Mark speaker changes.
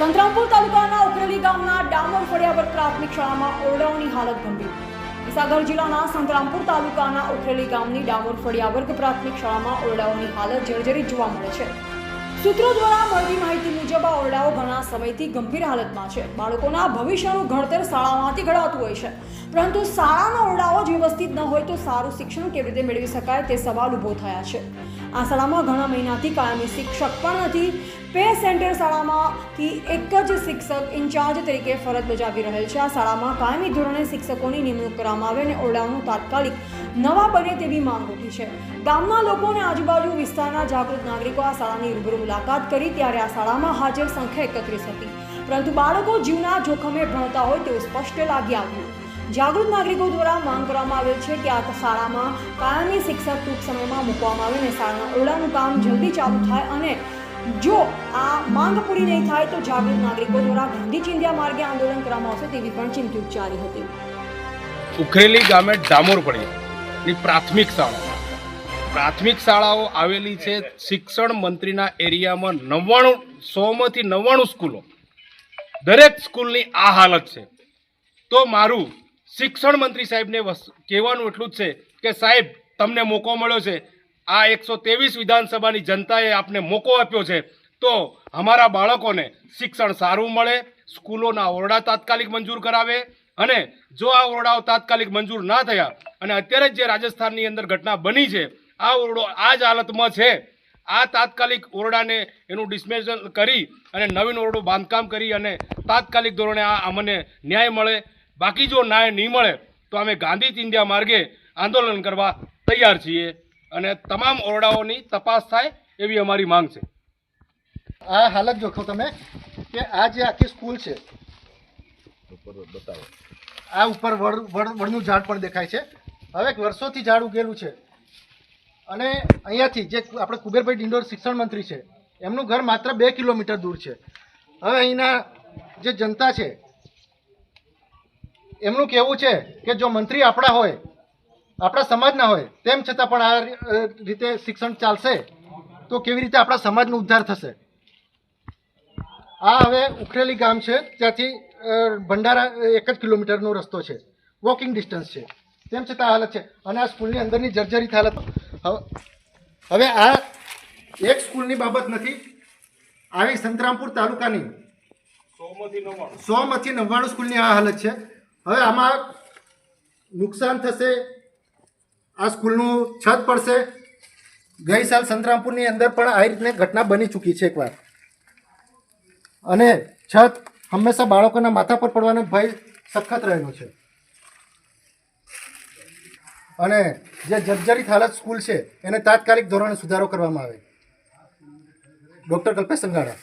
Speaker 1: સંતરામપુર તાલુકાના ઉકરેલી ગામના ડામર ફળિયાવર પ્રાથમિક શાળામાં ઓરડાઓની હાલત ગંભીર. મહીસાગર જિલ્લાના સંતરામપુર તાલુકાના ઉખરેલી ગામની ડામોર ફળિયાવર્ગ પ્રાથમિક શાળામાં ઓરડાઓની હાલત જર્જરિત જોવા મળે છે. સૂત્રો દ્વારા મળતી માહિતી મુજબ આ ઓરડાઓ ઘણા સમયથી ગંભીર હાલતમાં છે. બાળકોના ભવિષ્યનું ઘડતર શાળામાંથી ઘડાતું હોય છે. પરંતુ શાળાના ઓરડાઓ જ વ્યવસ્થિત ન હોય તો સારું શિક્ષણ કેવી રીતે મેળવી શકાય તે સવાલ ઊભો થયા છે. આ શાળામાં ઘણા મહિનાથી કાયમી શિક્ષક પણ નથી. પે સેન્ટર શાળામાંથી એક જ શિક્ષક ઇન્ચાર્જ તરીકે ફરજ બજાવી રહેલ છે. આ શાળામાં કાયમી ધોરણે શિક્ષકોની નિમણૂક કરવામાં આવે અને ઓરડાઓનું તાત્કાલિક નવા બને તેવી માંગ ઉઠી છે. ગામના લોકો અને આજુબાજુ વિસ્તારના જાગૃત નાગરિકો આ શાળાની રૂબરૂ મુલાકાત કરી ત્યારે આ શાળામાં હાજર સંખ્યા એકત્રીસ હતી. પરંતુ બાળકો જીવના જોખમે ભણતા હોય તેવું સ્પષ્ટ લાગી આવ્યું. જાગૃત નાગરિકો દ્વારા માંગ કરવામાં આવેલ છે કે આ શાળામાં કાયમી શિક્ષક ટૂંક સમયમાં મૂકવામાં આવે અને શાળાના ઓરડાનું કામ જલ્દી ચાલુ થાય અને જો આ માંગ પૂરી નહીં થાય તો જાગૃત નાગરિકો દ્વારા ગાંધી ચિંધ્યા માર્ગે આંદોલન કરવામાં આવશે તેવી પણ ચીમકી ઉચ્ચારી હતી.
Speaker 2: ઉખરેલી ગામે ડામોર પડી. ની પ્રાથમિક શાળા. પ્રાથમિક શાળાઓ આવેલી છે શિક્ષણ મંત્રીના એરિયામાં નવ્વાણું, સોમાંથી નવ્વાણું સ્કૂલો. દરેક સ્કૂલની આ હાલત છે. તો મારું શિક્ષણ મંત્રી સાહેબને કહેવાનું એટલું જ છે કે સાહેબ, તમને મોકો મળ્યો છે. આ એકસો ત્રેવીસ વિધાનસભાની જનતાએ આપને મોકો આપ્યો છે. તો અમારા બાળકોને શિક્ષણ સારું મળે, સ્કૂલોના ઓરડા તાત્કાલિક મંજૂર કરાવે અને જો આ ઓરડાઓ તાત્કાલિક મંજૂર ના થયા અને અત્યારે જ જે રાજસ્થાનની અંદર ઘટના બની છે આ ઓરડો આ જ હાલતમાં છે. આ તાત્કાલિક ઓરડાને એનું ડિસમેઝલ કરી અને નવીન ઓરડો બાંધકામ કરી અને તાત્કાલિક ધોરણે આ અમને ન્યાય મળે. બાકી જો ન્યાય નહીં મળે તો અમે ગાંધી ચિંધ્યા માર્ગે આંદોલન કરવા તૈયાર છીએ અને તમામ ઓરડાઓની તપાસ થાય એવી અમારી માંગ છે.
Speaker 3: આ હાલત જોખો તમે કે આ જે આખી સ્કૂલ છે આ ઉપર વડ વડનું ઝાડ પણ દેખાય છે. હવે વર્ષોથી ઝાડ ઉગેલું છે. અને અહીંયાથી જે આપણે કુબેરભાઈ ડિંડોર શિક્ષણ મંત્રી છે, એમનું ઘર માત્ર બે કિલોમીટર દૂર છે. હવે અહીંના જે જનતા છે, એમનું કહેવું છે કે જો મંત્રી આપણા હોય, આપણા સમાજના હોય, તેમ છતાં પણ આ રીતે શિક્ષણ ચાલશે, તો કેવી રીતે આપણા સમાજનો ઉદ્ધાર થશે? આ હવે ઉખરેલી ગામ છે, ત્યાંથી ભંડારા, એક જ કિલોમીટરનો રસ્તો છે. વોકિંગ ડિસ્ટન્સ છે. તેમ છતાં આ હાલત છે? અને આ સ્કૂલની અંદરની જર્જરિત હાલત. હવે- હવે આ એક સ્કૂલની બાબત નથી. આવી સંતરામપુર તાલુકાની સોમાંથી નવ્વાણું સ્કૂલની આ હાલત છે. હવે આમાં નુકસાન થશે આ સ્કૂલનું છત પડશે. ગઈ સાલ સંતરામપુરની અંદર પણ આ રીતની ઘટના બની ચૂકી છે એકવાર. અને છત હંમેશા બાળકોના માથા પર પડવાનો ભય સખત રહેલો છે. અને જે જર્જરિત હાલત સ્કૂલ છે, એને તાત્કાલિક ધોરણે સુધારો કરવામાં આવે. ડૉક્ટર કલ્પેશ સંગાડા